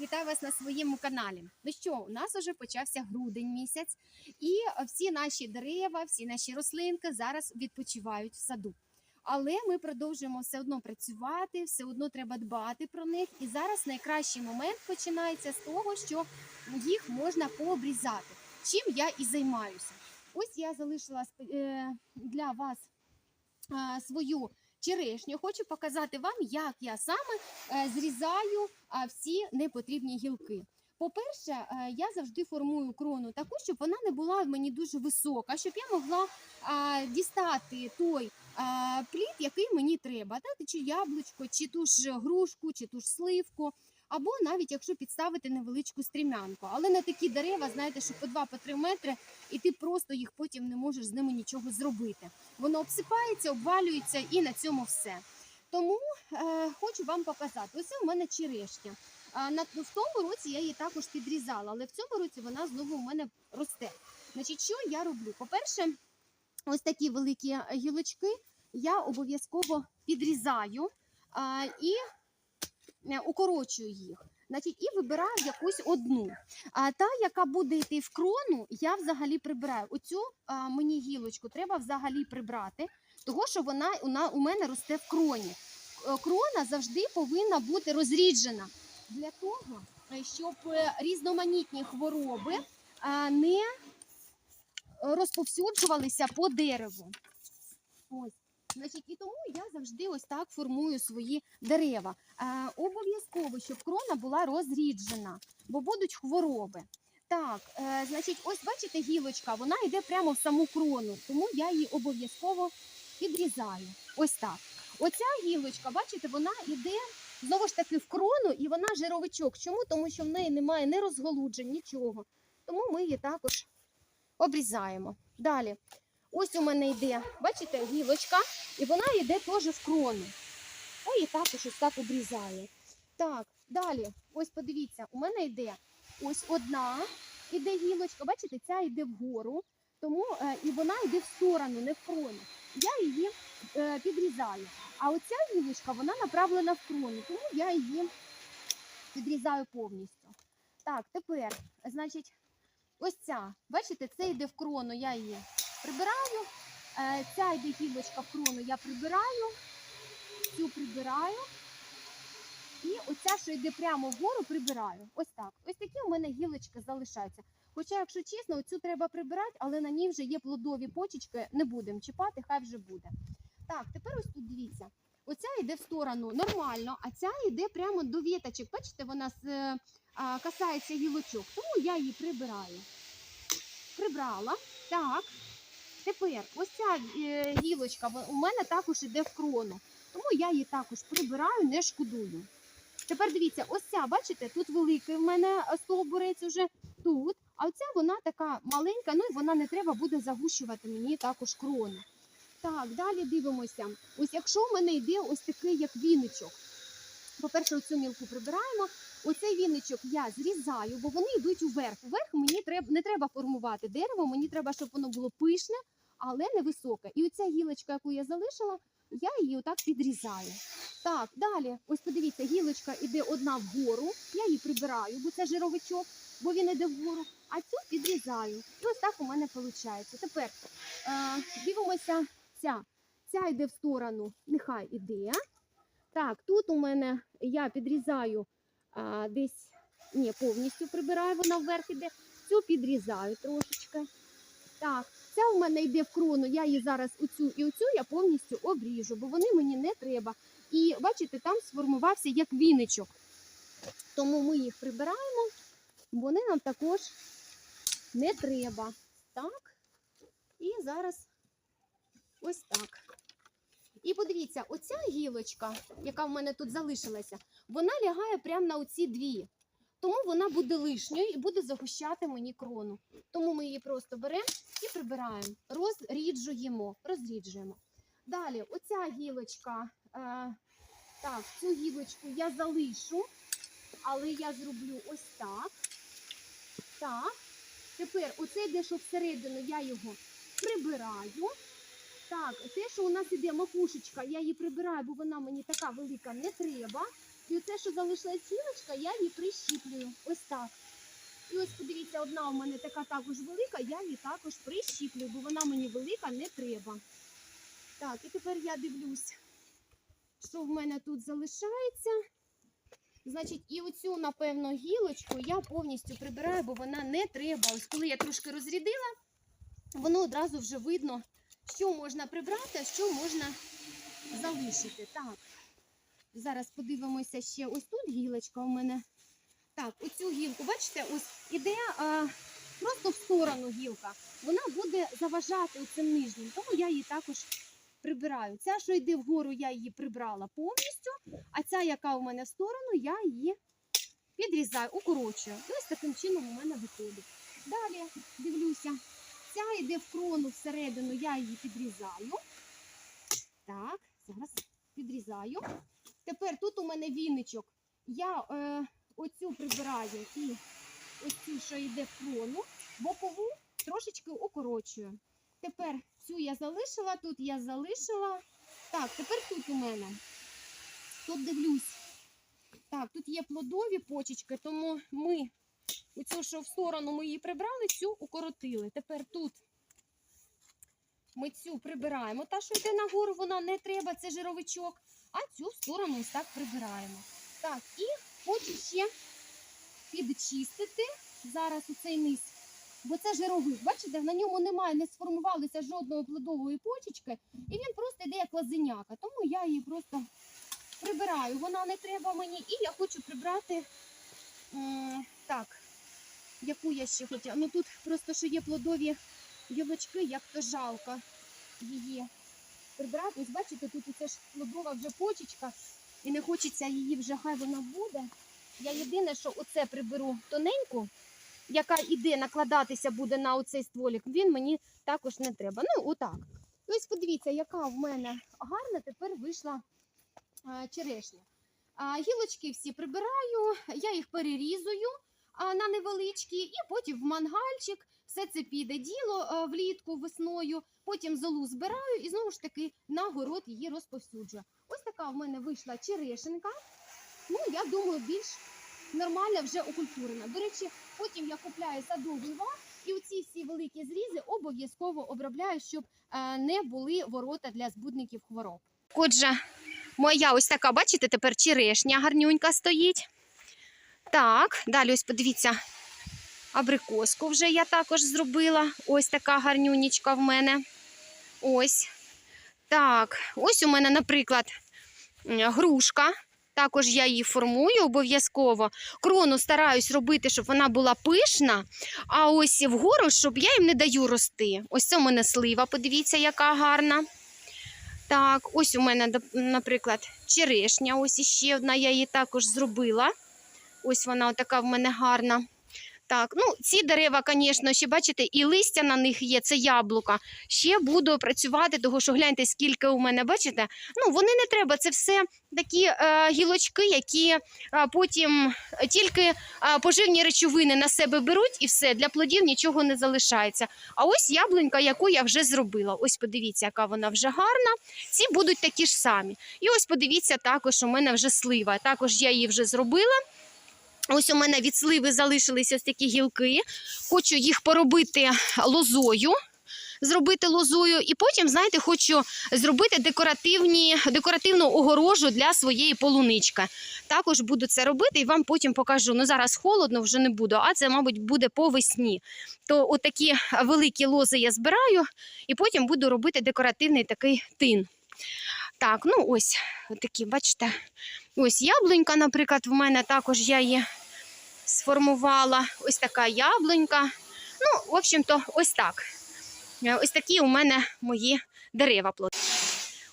вітаю вас на своєму каналі. Ну що, у нас вже почався грудень місяць, і всі наші дерева, всі наші рослинки зараз відпочивають в саду. Але ми продовжуємо все одно працювати, все одно треба дбати про них. І зараз найкращий момент починається з того, що їх можна пообрізати. Чим я і займаюся. Ось я залишила е, для вас е, свою черешню. Хочу показати вам, як я саме е, зрізаю всі непотрібні гілки. По-перше, е, я завжди формую крону таку, щоб вона не була в мені дуже висока, щоб я могла дістати той а, плід, який мені треба, дати чи яблучко, чи ту ж грушку, чи ту ж сливку. Або навіть якщо підставити невеличку стрімянку, але не такі дерева, знаєте, що по 2-3 метри, і ти просто їх потім не можеш з ними нічого зробити. Воно обсипається, обвалюється і на цьому все. Тому е, хочу вам показати. Ось у мене черешня. На, в тому році я її також підрізала, але в цьому році вона знову у мене росте. Значить, що я роблю? По-перше, ось такі великі гілочки я обов'язково підрізаю а, і е, укорочую їх. Значить, і вибираю якусь одну. А та, яка буде йти в крону, я взагалі прибираю. Оцю а, мені гілочку треба взагалі прибрати, того що вона у, на, у мене росте в кроні. Е, Крона завжди повинна бути розріджена для того, е, щоб е, різноманітні хвороби не розповсюджувалися по дереву. Ось. Значить, і тому я завжди ось так формую свої дерева. Е, обов'язково, щоб крона була розріджена, бо будуть хвороби. Так, е, значить, ось бачите, гілочка, вона йде прямо в саму крону, тому я її обов'язково підрізаю. Ось так. Оця гілочка, бачите, вона йде знову ж таки в крону, і вона жировичок. Чому? Тому що в неї немає ні розголуджень, нічого. Тому ми її також обрізаємо. Далі. Ось у мене йде, бачите, гілочка, і вона йде теж в крону. Я її також ось так обрізаю. Так, далі, ось подивіться, у мене йде ось одна іде гілочка, бачите, ця йде вгору, тому е, і вона йде в сторону, не в крону. Я її е, підрізаю. А оця гілочка, вона направлена в крону, тому я її підрізаю повністю. Так, тепер, значить, ось ця, бачите, це йде в крону, я її прибираю. Е, Ця йде гілочка крону, я прибираю, цю прибираю. І оця, що йде прямо вгору, прибираю. Ось так. Ось такі у мене гілочки залишаються. Хоча, якщо чесно, оцю треба прибирати, але на ній вже є плодові почечки, не будемо чіпати, хай вже буде. Так, тепер ось тут дивіться. Оця йде в сторону нормально, а ця йде прямо до віточок. Бачите, вона е, касається гілочок, тому я її прибираю. Прибрала. Так. Тепер ось ця е, гілочка у мене також іде в крону. Тому я її також прибираю, не шкодую. Тепер дивіться, ось ця, бачите, тут великий в мене стовбурець уже тут, а оця вона така маленька, ну і вона не треба буде загущувати мені також крону. Так, далі дивимося. Ось якщо в мене йде ось такий, як віничок. По-перше, оцю мілку прибираємо. Оцей віничок я зрізаю, бо вони йдуть уверх. Уверх мені не треба формувати дерево, мені треба, щоб воно було пишне, але не високе. І оця гілочка, яку я залишила, я її отак підрізаю. Так, далі, ось подивіться, гілочка йде одна вгору, я її прибираю, бо це жировичок, бо він йде вгору, а цю підрізаю. І ось так у мене виходить. Тепер е, дивимося ця. Ця йде в сторону, нехай іде. Так, тут у мене я підрізаю а, десь, ні, повністю прибираю, вона вверх іде. Цю підрізаю трошечки. Так, ця у мене йде в крону, я її зараз оцю і оцю я повністю обріжу, бо вони мені не треба. І бачите, там сформувався як віничок. Тому ми їх прибираємо, вони нам також не треба. Так. І зараз ось так. І подивіться, оця гілочка, яка в мене тут залишилася, вона лягає прямо на оці дві. Тому вона буде лишньою і буде загущати мені крону. Тому ми її просто беремо і прибираємо, розріджуємо, розріджуємо. Далі, оця гілочка, е, так, цю гілочку я залишу, але я зроблю ось так. Так. Тепер оце йде, що всередину, я його прибираю. Так, те, що у нас іде макушечка, я її прибираю, бо вона мені така велика не треба. І оце, що залишилась гілочка, я її прищіплюю. Ось так. І ось подивіться, одна у мене така також велика, я її також прищіплюю, бо вона мені велика не треба. Так, і тепер я дивлюсь, що в мене тут залишається. Значить, і оцю, напевно, гілочку я повністю прибираю, бо вона не треба. Ось коли я трошки розрядила, воно одразу вже видно, що можна прибрати, а що можна залишити. Так. Зараз подивимося ще ось тут гілочка у мене. Так, оцю гілку, бачите, ось іде а, просто в сторону гілка. Вона буде заважати цим нижнім, тому я її також прибираю. Ця, що йде вгору, я її прибрала повністю, а ця, яка у мене в сторону, я її підрізаю, укорочую. І ось таким чином у мене виходить. Далі дивлюся, ця йде в крону всередину, я її підрізаю. Так, зараз підрізаю. Тепер тут у мене віничок. Я е, оцю прибираю і ось цю, що йде в крону, бокову трошечки укорочую. Тепер цю я залишила, тут я залишила. Так, тепер тут у мене. Тут дивлюсь. Так, тут є плодові почечки, тому ми оцю, що в сторону ми її прибрали, цю укоротили. Тепер тут ми цю прибираємо. Та, що йде нагору, вона не треба, це жировичок. А цю сторону ось так прибираємо. Так, і хочу ще підчистити зараз у цей низ. Бо це жировик, бачите, на ньому немає, не сформувалося жодної плодової почечки, і він просто йде як лазеняка. Тому я її просто прибираю. Вона не треба мені. І я хочу прибрати так, яку я ще хотіла. Ну тут просто що є плодові гілочки, як то жалко її прибрати. Ось бачите, тут це ж плодова вже почечка, і не хочеться її вже, хай вона буде. Я єдине, що оце приберу тоненьку, яка іде накладатися буде на оцей стволік, він мені також не треба. Ну, отак. Ось подивіться, яка в мене гарна тепер вийшла а, черешня. Гілочки всі прибираю, я їх перерізую на невеличкі, і потім в мангальчик все це піде діло влітку, весною. Потім золу збираю і знову ж таки на город її розповсюджую. Ось така в мене вийшла черешенка. Ну, я думаю, більш нормальна вже окультурена. До речі, потім я купляю садовий вар, і оці всі великі зрізи обов'язково обробляю, щоб е, не були ворота для збудників хвороб. Отже, моя ось така, бачите, тепер черешня гарнюнька стоїть. Так, далі ось подивіться, абрикоску вже я також зробила. Ось така гарнюнічка в мене. Ось. Так, ось у мене, наприклад, грушка. Також я її формую обов'язково. Крону стараюсь робити, щоб вона була пишна. А ось вгору, щоб я їм не даю рости. Ось це у мене слива, подивіться, яка гарна. Так, ось у мене, наприклад, черешня. Ось іще одна, я її також зробила. Ось вона така в мене гарна. Так, ну ці дерева, звісно, ще бачите, і листя на них є, це яблука. Ще буду працювати, тому що гляньте, скільки у мене, бачите? Ну, вони не треба, це все такі е, гілочки, які е, потім тільки е, поживні речовини на себе беруть і все, для плодів нічого не залишається. А ось яблунька, яку я вже зробила. Ось подивіться, яка вона вже гарна. Ці будуть такі ж самі. І ось подивіться, також у мене вже слива. Також я її вже зробила. Ось у мене від сливи залишилися ось такі гілки. Хочу їх поробити лозою. Зробити лозою, і потім, знаєте, хочу зробити декоративні, декоративну огорожу для своєї полунички. Також буду це робити і вам потім покажу. Ну зараз холодно, вже не буду, а це, мабуть, буде по весні. То отакі великі лози я збираю, і потім буду робити декоративний такий тин. Так, ну ось такі, бачите, ось яблунька, наприклад, в мене також я її сформувала. Ось така яблунька. Ну, в общем-то, ось так. Е, Ось такі у мене мої дерева.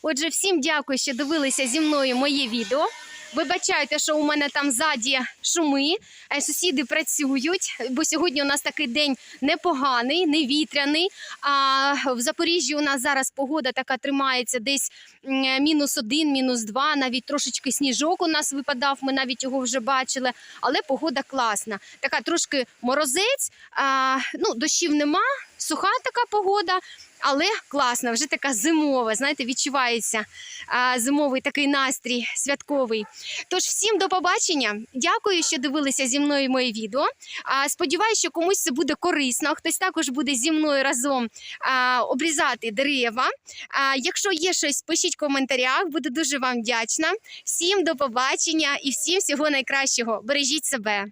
Отже, всім дякую, що дивилися зі мною моє відео. Вибачайте, що у мене там ззаді шуми, е, сусіди працюють, бо сьогодні у нас такий день непоганий, невітряний. А в Запоріжжі у нас зараз погода така тримається десь мінус один, мінус два, навіть трошечки сніжок у нас випадав, ми навіть його вже бачили, але погода класна. Така трошки морозець, а, ну, дощів нема, суха така погода. Але класно, вже така зимова. Знаєте, відчувається зимовий такий настрій святковий. Тож всім до побачення. Дякую, що дивилися зі мною моє відео. А, сподіваюся, що комусь це буде корисно. Хтось також буде зі мною разом обрізати дерева. Якщо є щось, пишіть в коментарях. Буду дуже вам вдячна. Всім до побачення і всім всього найкращого. Бережіть себе.